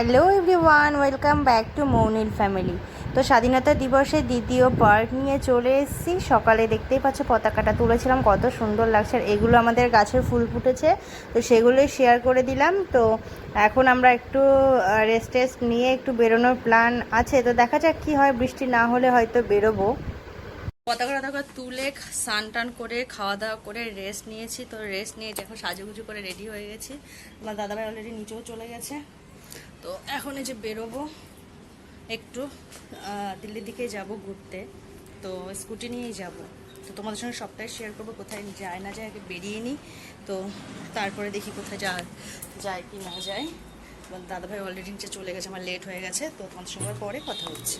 Hello everyone welcome back to Mounil family তো স্বাধীনতা দিবসের দ্বিতীয় পার্ট নিয়ে চলে এসেছি। সকালে দেখতেই পাচ্ছ পতাকাটা তুলেছিলাম, কত সুন্দর লাগছে। আর এগুলো আমাদের গাছের ফুল ফুটেছে, তো সেগুলোই শেয়ার করে দিলাম। তো এখন আমরা একটু রেস্ট টেস্ট নিয়ে একটু বেরোনোর প্ল্যান আছে। তো দেখা যাক কী হয়, বৃষ্টি না হলে হয়তো বেরোবো। পতাকা টতাকা তুলে স্নান টান করে, খাওয়া দাওয়া করে রেস্ট নিয়েছি। তো রেস্ট নিয়ে এখন সাজুগুজু করে রেডি হয়ে গেছি। আমার দাদাভাই অলরেডি নিচেও চলে গেছে। তো এখন এই যে বেরোবো, একটু দিল্লির দিকে যাব ঘুরতে। তো স্কুটি নিয়েই যাব। তো তোমাদের সঙ্গে সবটাই শেয়ার করব, কোথায় যায় না যায় আগে বেরিয়ে নিই। তো তারপরে দেখি কোথায় যা, যায় কি না যায়। দাদাভাই অলরেডি নিচে চলে গেছে, আমার লেট হয়ে গেছে, তো তোমাদের সঙ্গে পরে কথা হচ্ছে।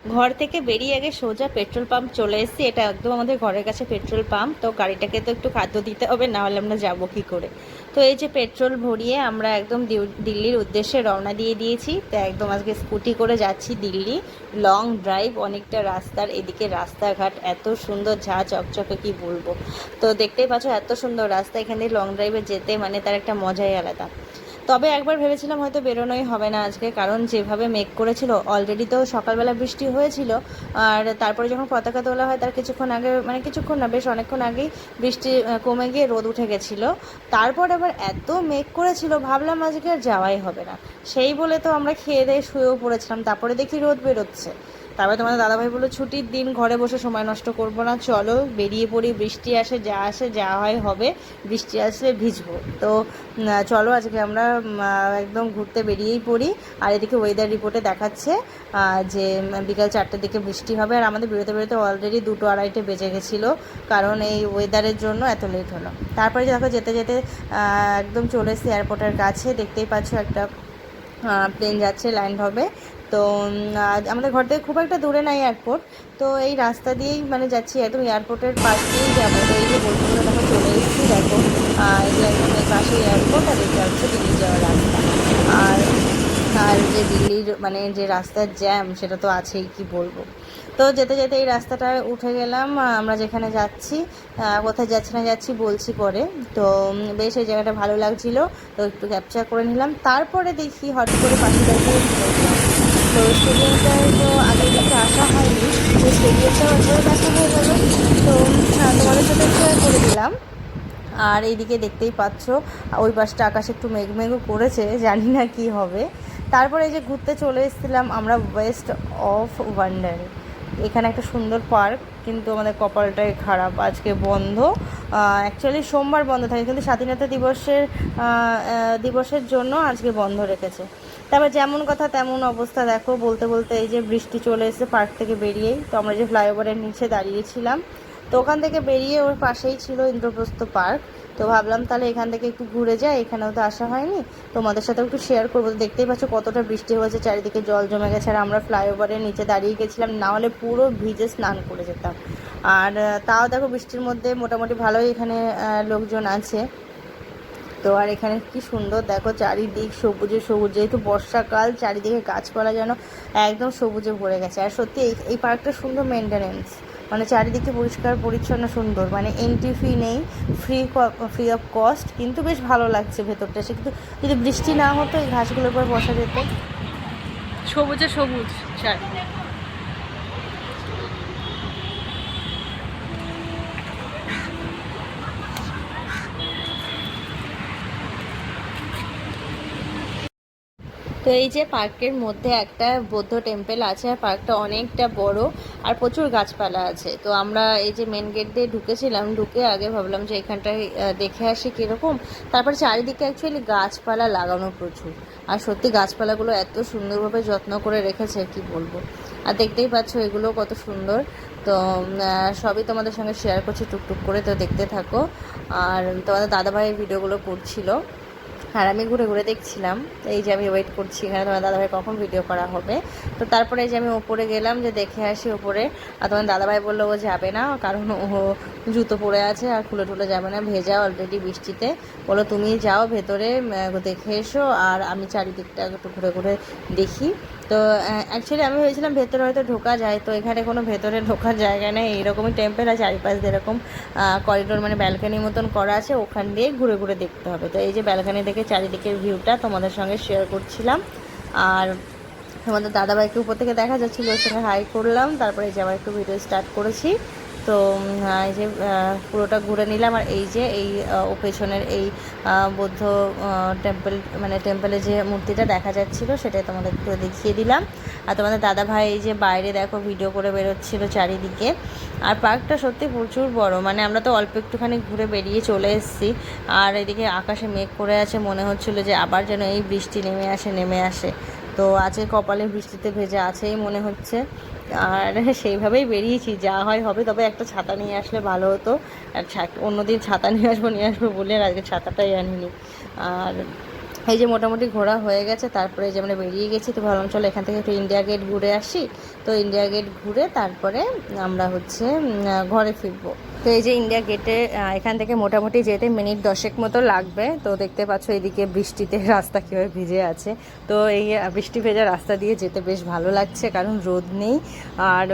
ঘর থেকে বেরিয়ে আগে সোজা পেট্রোল পাম্প চলে এসেছি। এটা একদম আমাদের ঘরের কাছে পেট্রোল পাম্প তো গাড়িটাকে তো একটু খাদ্য দিতে হবে না হলে আমরা যাব কী করে? তো এই যে পেট্রোল ভরিয়ে আমরা একদম দিল্লির উদ্দেশ্যে রওনা দিয়ে দিয়েছি। তো একদম আজকে স্কুটি করে যাচ্ছি দিল্লি। লং ড্রাইভ, অনেকটা রাস্তার এদিকে রাস্তাঘাট। এত সুন্দর ঝা চকচকে, কি বলব? তো দেখতেই পাচ্ছ, এত সুন্দর রাস্তা এখানে লং ড্রাইভে যেতে মানে তার একটা মজাই আলাদা। তবে একবার ভেবেছিলাম হয়তো বেরোনোই হবে না আজকে, কারণ যেভাবে মেঘ করেছিল অলরেডি তো সকালবেলা বৃষ্টি হয়েছিল, আর তারপরে যখন পতাকা তোলা হয় তার কিছুক্ষণ আগে মানে কিছুক্ষণ না, বেশ অনেকক্ষণ আগেই বৃষ্টি কমে গিয়ে রোদ উঠে গেছিল। তারপর আবার এত মেঘ করেছিল, ভাবলাম আজকে আর যাওয়াই হবে না। সেই বলে তো আমরা খেয়ে দিয়ে শুয়েও পড়েছিলাম, তারপরে দেখি রোদ বেরোচ্ছে। তারপরে তোমাদের দাদাভাই বলল, ছুটির দিন ঘরে বসে সময় নষ্ট করব না, চলো, বেরিয়ে পড়ি, বৃষ্টি আসে, যা আসে, যা হয় হবে, বৃষ্টি আসলে ভিজবো। তো চলো, আজকে আমরা একদম ঘুরতে বেরিয়েই পড়ি, আর এদিকে ওয়েদার রিপোর্টে দেখাচ্ছে যে, বিকাল চারটের দিকে বৃষ্টি হবে, আর আমাদের বেরোতে বেরোতে অলরেডি দুটো আড়াইটে বেজে গেছিল, কারণ এই ওয়েদারের জন্য এত লেট হলো। তারপরে দেখো, যেতে যেতে একদম চলে এসেছি এয়ারপোর্টের কাছে, দেখতেই পাচ্ছ একটা প্লেন যাচ্ছে ল্যান্ড হবে তো আমাদের ঘর থেকে খুব একটা দূরে নাই এয়ারপোর্ট তো এই রাস্তা দিয়েই মানে যাচ্ছি, একদম এয়ারপোর্টের পাশ দিয়েই যাব তো এই যে বলছিলো দেখো চলে এসেছি, দেখো যে একদম এই পাশে এয়ারপোর্ট আর এটা হচ্ছে দিল্লি যাওয়ার রাস্তা। আর আর যে দিল্লির মানে যে রাস্তার জ্যাম সেটা তো আছেই, কি বলব। তো যেতে যেতে এই রাস্তাটায় উঠে গেলাম আমরা যেখানে যাচ্ছি কোথায় যাচ্ছি না যাচ্ছি বলছি পরে। তো বেশ এই জায়গাটা ভালো লাগছিল, তো একটু ক্যাপচার করে নিলাম। তারপরে দেখি হট করে পাশে তো স্টেডিয়ামটায় তো আগে দেখে আসা হয়নি তো স্টেডিয়ামটা একবারে দেখা হয়ে গেল। তো হ্যাঁ, তোমাদের সাথে শেয়ার করে দিলাম। আর এইদিকে দেখতেই পাচ্ছ ওই পাশটা আকাশে একটু মেঘ মেঘও করেছে জানি না কি হবে। তারপরে এই যে ঘুরতে চলে এসেছিলাম আমরা ওয়েস্ট অফ ওয়ান্ডারে এখানে একটা সুন্দর পার্ক, কিন্তু আমাদের কপালটাই খারাপ। আজকে বন্ধ। অ্যাকচুয়ালি সোমবার বন্ধ থাকে, কিন্তু স্বাধীনতা দিবসের দিবসের জন্য আজকে বন্ধ রেখেছে। তারপর যেমন কথা তেমন অবস্থা, দেখো, বলতে বলতে এই যে বৃষ্টি চলে এসেছে পার্ক থেকে বেরিয়েই। তো আমরা যে ফ্লাইওভারের নিচে দাঁড়িয়েছিলাম তো ওখান থেকে বেরিয়ে ওর পাশেই ছিল ইন্দ্রপ্রস্থ পার্ক। তো ভাবলাম তাহলে এখান থেকে একটু ঘুরে যাই, এখানেও তো আসা হয়নি। তোমাদের সাথে একটু শেয়ার করব। দেখতেই পাচ্ছ কতটা বৃষ্টি হয়েছে, চারিদিকে জল জমে গেছে। আর আমরা ফ্লাইওভারের নিচে দাঁড়িয়ে গেছিলাম, না হলে পুরো ভিজে স্নান করে যেতাম। আর তাও দেখো বৃষ্টির মধ্যে মোটামুটি ভালোই এখানে লোকজন আছে। তো আর এখানে কি সুন্দর, দেখো চারিদিক সবুজে সবুজ। যেহেতু বর্ষাকাল, চারিদিকে গাছপালা যেন একদম সবুজে ভরে গেছে। আর সত্যি এই পার্কটা সুন্দর মেনটেনেন্স মানে চারিদিকে পরিষ্কার, পরিচ্ছন্ন, সুন্দর। মানে এন্ট্রি ফি নেই ফ্রি ফ্রি অফ কস্ট কিন্তু বেশ ভালো লাগছে ভেতরটা। সে কিন্তু যদি বৃষ্টি না হতো, এই ঘাসগুলোর উপর বসা যেত। সবুজে সবুজ, চারিদিকে। তো এই যে পার্কের মধ্যে একটা বৌদ্ধ টেম্পেল আছে আর পার্কটা অনেকটা বড় আর প্রচুর গাছপালা আছে। তো আমরা এই যে মেন গেট দিয়ে ঢুকেছিলাম, ঢুকে আগে ভাবলাম যে এখানটায় দেখে আসি কীরকম। তারপর চারিদিকে অ্যাকচুয়ালি গাছপালা লাগানো প্রচুর। আর সত্যি গাছপালাগুলো এত সুন্দরভাবে যত্ন করে রেখেছে কি বলব। আর দেখতেই পাচ্ছ এগুলো কত সুন্দর। তো সবই তোমাদের সঙ্গে শেয়ার করছি টুকটুক করে, তো দেখতে থাকো। আর তোমাদের দাদাভাইয়ের ভিডিওগুলো করছিল আর আমি ঘুরে ঘুরে দেখছিলাম। এই যে আমি ওয়েট করছি এখানে, তোমার দাদাভাই কখন ভিডিও করা হবে। তো তারপরে যে আমি ওপরে গেলাম, যে দেখে আসি ওপরে, আর তোমার দাদাভাই বলল ও যাবে না, কারণ ও জুতো পরে আছে আর খুলে টুলে যাবে না, ভেজা অলরেডি বৃষ্টিতে। বলো তুমি যাও ভেতরে দেখে এসো, আর আমি চারিদিকটা একটু ঘুরে ঘুরে দেখি। তো অ্যাকচুয়ালি আমি ভেবেছিলাম ভেতরে হয়তো ঢোকা যায়, তো এখানে কোনো ভেতরে ঢোকার জায়গা নেই, এইরকমই টেম্পেল আছে চারিপাশে দিয়ে এরকম করিডোর মানে ব্যালকানির মতন করা আছে, ওখান দিয়ে ঘুরে ঘুরে দেখতে হবে। তো এই যে ব্যালকানি থেকে চারিদিকের ভিউটা তোমাদের সঙ্গে শেয়ার করছিলাম, আর তোমাদের দাদাভাইকে উপর থেকে দেখা যাচ্ছিল, ওর সঙ্গে হাই করলাম, তারপরে যে আমার একটু ভিডিও স্টার্ট করেছি। তো এই যে পুরোটা ঘুরে নিলাম আর এই যে, এই ও পেছনের এই বৌদ্ধ টেম্পল মানে টেম্পলের যে মূর্তিটা দেখা যাচ্ছিল সেটাই তোমাদের একটু দেখিয়ে দিলাম। আর তোমাদের দাদা ভাই এই যে বাইরে দেখো ভিডিও করে বেরোচ্ছিল চারিদিকে। আর পার্কটা সত্যি প্রচুর বড় মানে আমরা তো অল্প একটুখানি ঘুরে বেরিয়ে চলে এসেছি। আর এদিকে আকাশে মেঘ করে আছে, মনে হচ্ছিল যে আবার যেন এই বৃষ্টি নেমে আসে নেমে আসে। তো আছে, কপালে বৃষ্টিতে ভেজে আছেই মনে হচ্ছে। আর সেইভাবেই বেরিয়েছি, যা হয় হবে, তবে একটা ছাতা নিয়ে আসলে ভালো হতো। আর অন্যদিন ছাতা নিয়ে আসব নিয়ে আসব বলে আজকে ছাতাটাই আনিনি। আর এই যে মোটামুটি ঘোরা হয়ে গেছে, তারপরে যে আমরা বেরিয়ে গেছি, তো ভাবলাম চলো এখান থেকে একটু ইন্ডিয়া গেট ঘুরে আসি। তো ইন্ডিয়া গেট ঘুরে তারপরে আমরা হচ্ছে ঘরে ফিরবো। তো এই যে ইন্ডিয়া গেটে এখান থেকে মোটামুটি যেতে মিনিট দশেক মতো লাগবে। তো দেখতে পাচ্ছ এইদিকে বৃষ্টিতে রাস্তা কীভাবে ভিজে আছে। তো এই বৃষ্টি ভেজা রাস্তা দিয়ে যেতে বেশ ভালো লাগছে, কারণ রোদ নেই। আর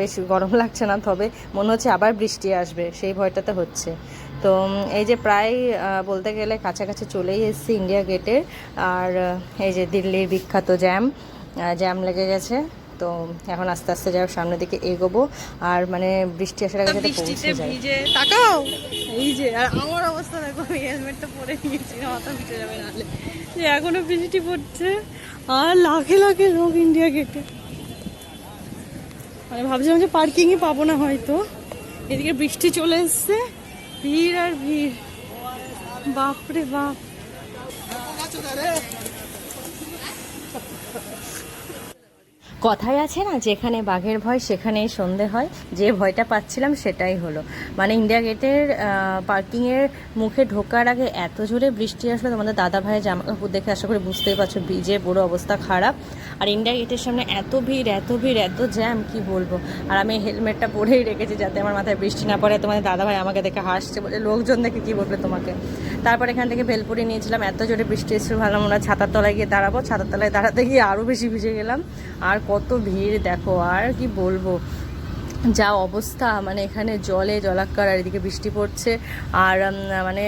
বেশ গরম লাগছে না, তবে মনে হচ্ছে আবার বৃষ্টি আসবে, সেই ভয়টাতে হচ্ছে। তো এই যে প্রায় বলতে গেলে কাছাকাছি চলেই এসেছি ইন্ডিয়া গেটের আর এই যে দিল্লির বিখ্যাত জ্যাম জ্যাম লেগে গেছে। তো এখন আস্তে আস্তে যাই সামনের দিকে এগোবো। আর মানে বৃষ্টি আসার আগে যাতে বৃষ্টিতে পৌঁছে যায় ভিজে। তাকাও! এই যে আর আমার অবস্থা দেখো আমি হেলমেটটা পরে নিয়েছি মাথা ভিজে যাবে নাহলে। যে এখনও বৃষ্টি পড়ছে আর লাখে লাখে লোক ইন্ডিয়া গেটে মানে ভাবছিলাম যে পার্কিংই পাবো না হয়তো। এদিকে বৃষ্টি চলে এসছে। ভিড় আর ভিড় বাপরে বাপ কথায় আছে না, যেখানে বাঘের ভয় সেখানেই সন্ধে হয়। যে ভয়টা পাচ্ছিলাম সেটাই হলো। মানে ইন্ডিয়া গেটের পার্কিংয়ের মুখে ঢোকার আগে এত জোরে বৃষ্টি আসলো, তোমাদের দাদা ভাইয়ের জামা কাপড় দেখে আশা করি বুঝতেই পারছ, ভিজে পুরো অবস্থা খারাপ। আর ইন্ডিয়া গেটের সামনে এত ভিড় এত ভিড়, এত জ্যাম, কি বলব? আর আমি হেলমেটটা পরেই রেখেছি যাতে আমার মাথায় বৃষ্টি না পড়ে। তোমাদের দাদা ভাই আমাকে দেখে হাসছে বলে, লোকজন দেখে কি বলবে তোমাকে? তারপর এখান থেকে ভেলপুরি নিয়েছিলাম, এত জোরে বৃষ্টি এসেছিল, ভাবলাম আমরা ছাতার তলায় গিয়ে দাঁড়াবো। ছাতার তলায় দাঁড়াতে গিয়ে আরও বেশি ভিজে গেলাম। আর কত ভিড় দেখো আর কি বলব। যা অবস্থা মানে এখানে জলে জলাক্কার আর এদিকে বৃষ্টি পড়ছে। আর মানে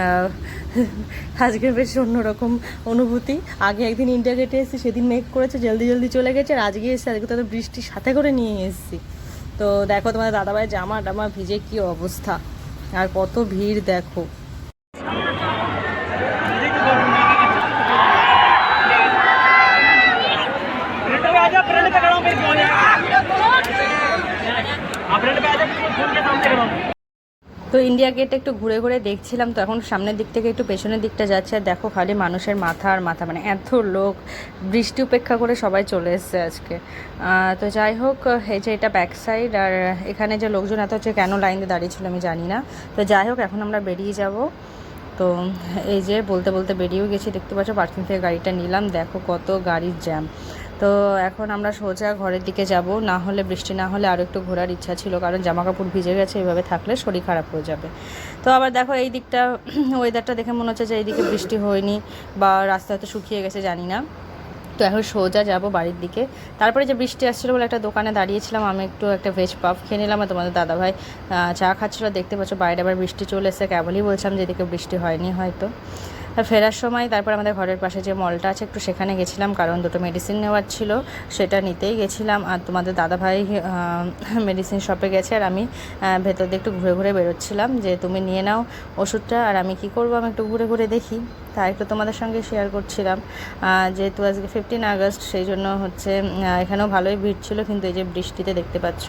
আহ, আজকে বেশ অন্যরকম অনুভূতি। আগে একদিন ইন্ডিয়া গেটে এসেছি সেদিন মেঘ করেছে জলদি জলদি চলে গেছে আর আজকে এসেছি আজকে তো বৃষ্টির সাথে করে নিয়ে এসেছি। তো দেখো তোমাদের দাদাভাই জামা টামা ভিজে কি অবস্থা। আর কত ভিড় দেখো। তো ইন্ডিয়া গেট একটু ঘুরে ঘুরে দেখছিলাম, তো এখন সামনের দিক থেকে একটু পেছনের দিকটা যাচ্ছে, আর দেখো খালি মানুষের মাথা আর মাথা মানে এত লোক, বৃষ্টি উপেক্ষা করে সবাই চলে এসছে আজকে। তো যাই হোক, এই যে এটা ব্যাক সাইড আর এখানে যে লোকজন এত হচ্ছে কেন লাইন দিয়ে দাঁড়িয়ে ছিল আমি জানি না। তো যাই হোক, এখন আমরা বেরিয়ে যাব। তো এই যে বলতে বলতে বেরিয়েও গেছি, দেখতে পাচ্ছ পার্কিং থেকে গাড়িটা নিলাম। দেখো কত গাড়ির জ্যাম তো এখন আমরা সোজা ঘরের দিকে যাব। না হলে বৃষ্টি, না হলে আরও একটু ঘোরার ইচ্ছা ছিল, কারণ জামা কাপড় ভিজে গেছে এইভাবে থাকলে শরীর খারাপ হয়ে যাবে। তো আবার দেখো এই দিকটা ওয়েদারটা দেখে মনে হচ্ছে যে এইদিকে বৃষ্টি হয়নি বা রাস্তা হয়তো শুকিয়ে গেছে, জানি না। তো এখন সোজা যাব বাড়ির দিকে। তারপরে যে বৃষ্টি আসছিল বলে একটা দোকানে দাঁড়িয়েছিলাম, আমি একটু একটা ভেজ পাফ খেয়ে নিলাম আর তোমাদের দাদাভাই চা খাচ্ছিলো। দেখতে পাচ্ছ বাইরে আবার বৃষ্টি চলে এসেছে, কেবলই বলছিলাম যে এদিকে বৃষ্টি হয়নি হয়তো। ফেরার সময় তারপর আমাদের ঘরের পাশে যে মলটা আছে, একটু সেখানে গেছিলাম, কারণ দুটো মেডিসিন নেওয়ার ছিল, সেটা নিতেই গেছিলাম। আর তোমাদের দাদাভাই মেডিসিন শপে গেছে, আর আমি ভেতর দিয়ে একটু ঘুরে ঘুরে বেরোচ্ছিলাম যে তুমি নিয়ে নাও ওষুধটা, আর আমি কি করব, আমি একটু ঘুরে ঘুরে দেখি। তাই একটু তোমাদের সঙ্গে শেয়ার করছিলাম। যেহেতু আজকে ফিফটিন আগস্ট, সেই জন্য হচ্ছে এখানেও ভালোই ভিড় ছিল, কিন্তু এই যে বৃষ্টিতে দেখতে পাচ্ছ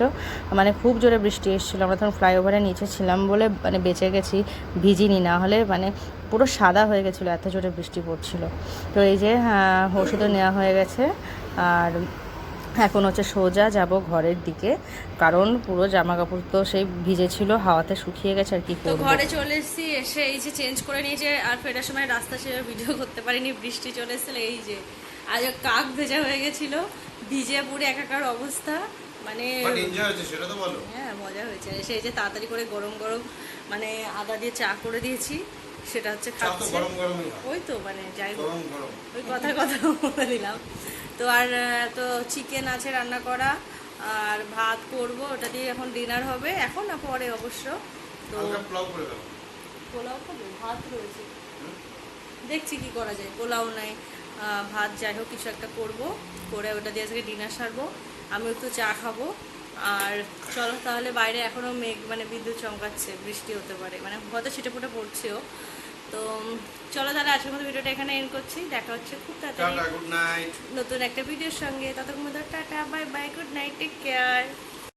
মানে খুব জোরে বৃষ্টি এসেছিল। আমরা তখন ফ্লাইওভারের নিচে ছিলাম বলে মানে বেঁচে গেছি, ভিজিনি না হলে মানে পুরো সাদা হয়ে গেছিল এত জোরে বৃষ্টি পড়ছিল। তো এই যে আহ, ওষুধও নেওয়া হয়ে গেছে। আর এখন হচ্ছে সোজা যাব ঘরের দিকে কারণ পুরো জামা কাপড় তো সেই ভিজে ছিল হাওয়াতে শুকিয়ে গেছে আর কি তো ঘরে চলে এসেছি এসে এই যে চেঞ্জ করে নিয়েছে আর ফেরার সময় রাস্তা ছেড়ে ভিডিও করতে পারিনি বৃষ্টি চলে এসেছিল এই যে। আজ কাক ভেজা হয়ে গেছিল ভিজে পুরো একাকার অবস্থা মানে বাট এনজয় হয়েছে সেটা তো বলো। হ্যাঁ মজা হয়েছে। সেই যে তাড়াতাড়ি করে গরম গরম মানে আদা দিয়ে চা করে দিয়েছি সেটা হচ্ছে খাচ্ছে। ওই তো মানে যাই ওই কথার কথা বলে দিলাম। তো আর তো চিকেন আছে রান্না করা আর ভাত করব ওটা দিয়ে এখন ডিনার হবে। এখন না পরে অবশ্য। তো পোলাও করে দাও। পোলাও করব? ভাত রয়েছে। দেখছি কি করা যায়। পোলাও নাই। ভাত যাই হোক কিছু একটা করব। করে ওটা দিয়ে আজকে ডিনার সারবো। আমি একটু চা খাব। আর চলো তাহলে বাইরে এখনও মেঘ মানে বিদ্যুৎ চমকাচ্ছে। বৃষ্টি হতে পারে। মানে হয়তো ছিটে ফুটে পড়ছেও। তো চলো তাহলে আজকের মতো ভিডিওটা এখানে এন্ড করছি। দেখা হচ্ছে খুব তাড়াতাড়ি গুড নাইট নতুন একটা ভিডিওর সঙ্গে। ততক্ষণ tata bye bye good night take care